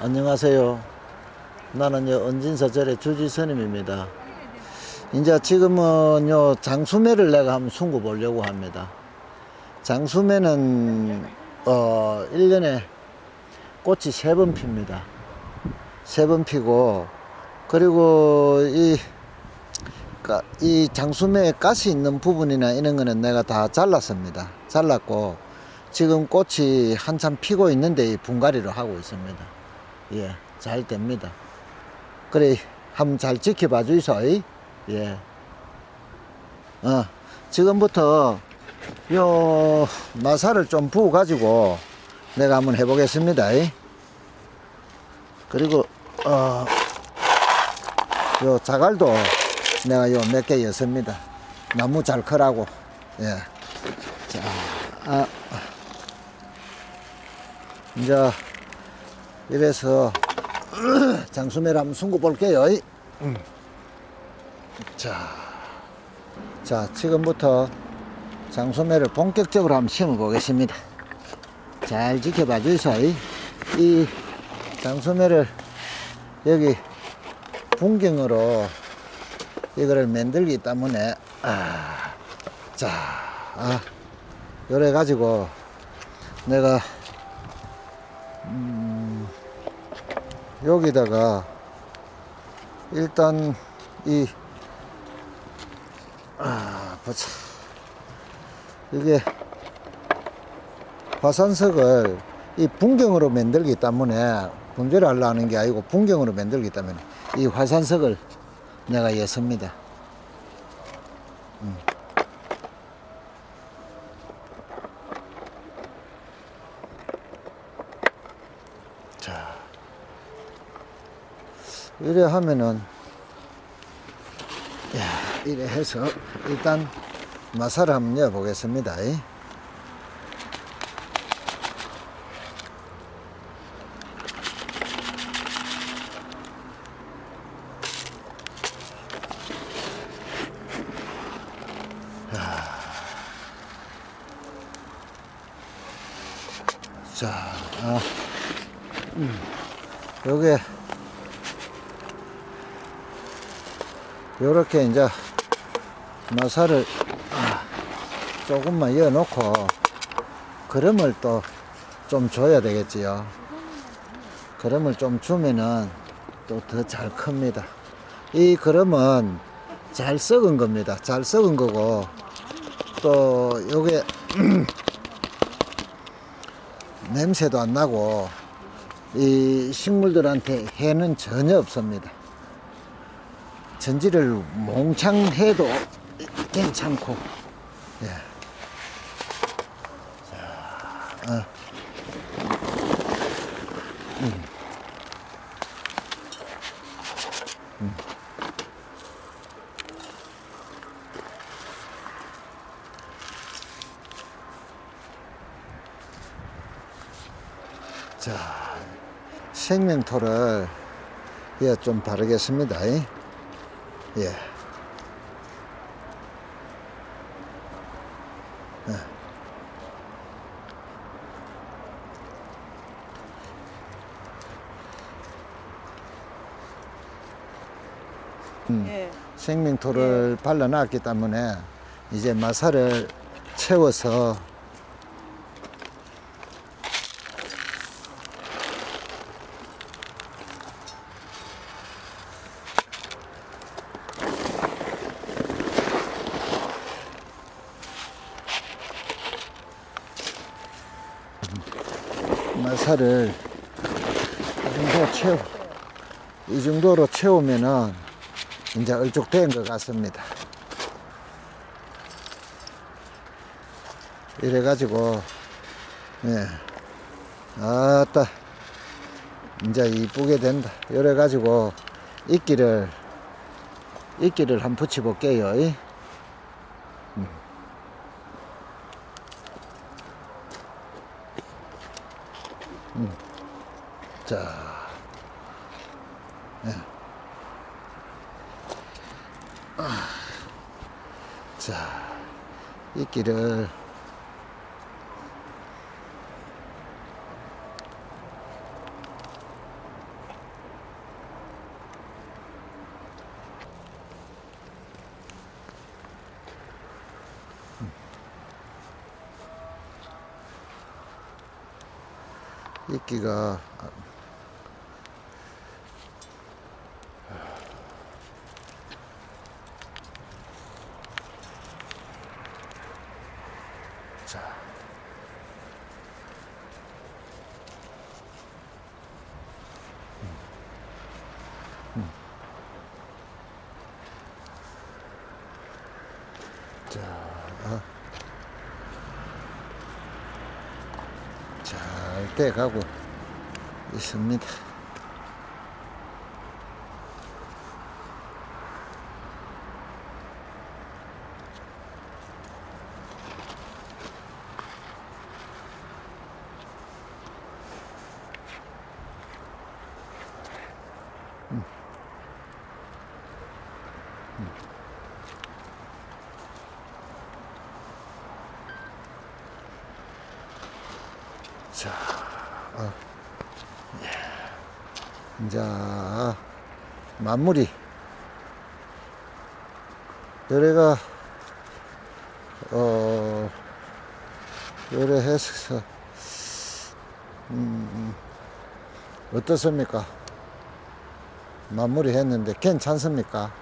안녕하세요. 나는 요 은진서절의 주지스님입니다. 이제 지금은 요 장수매를 내가 한번 숨고 보려고 합니다. 장수매는 어 1년에 꽃이 세 번 핍니다. 세 번 피고 그리고 이 가- 이 장수매에 가시 있는 부분이나 이런 거는 내가 다 잘랐습니다. 잘랐고 지금 꽃이 한참 피고 있는데 이 분갈이를 하고 있습니다. 예, 잘 됩니다. 그래, 한번 잘 지켜봐 주이소. 이. 예. 어, 지금부터 요 마사를 좀 부어 가지고 내가 한번 해보겠습니다. 이. 그리고 어, 요 자갈도 내가 요 몇 개 였습니다. 나무 잘 크라고. 예. 자, 아, 이제 이래서 장수매를 한번 숨고 볼게요. 음. 자, 자 지금부터 장수매를 본격적으로 한번 심어 보겠습니다. 잘 지켜봐 주이소. 이 장수매를 여기 분경으로 이거를 만들기 때문에 아, 자, 아, 요래 가지고 내가 음, 여기다가 일단 이 아, 보자. 이게 화산석을 이 분경으로 만들기 때문에 분절을 하려는 게 아니고 분경으로 만들기 때문에 이 화산석을 내가 였습니다. 음. 이래 하면은, 야, 이래 해서 일단 마사를 한번 여보겠습니다. 자, 아, 음, 요게, 요렇게 이제 마사를 아, 조금만 이어 놓고, 그름을 또 좀 줘야 되겠지요. 그름을 좀 주면은 또 더 잘 큽니다. 이 그름은 잘 썩은 겁니다. 잘 썩은 거고, 또 요게, 냄새도 안 나고 이 식물들한테 해는 전혀 없습니다. 전지를 몽창 해도 괜찮고, 예. 자, 어. 음. 음. 자, 생명토를 예, 좀 바르겠습니다. 예. 예. 음, 예. 생명토를 발라놨기 때문에 이제 마사를 채워서 마사를 이 정도 채워 이 정도로 채우면은 이제 얼쭉된 것 같습니다. 이래 가지고 예 아따 이제 이쁘게 된다. 이래 가지고 이끼를 이끼를 한번 붙여 볼게요. 자. 네. 아. 자, 이끼를 이끼가 돼 가고 있습니다. 자, 이제 마무리. 요래가 어 요래 해서 음, 어떻습니까? 마무리 했는데 괜찮습니까?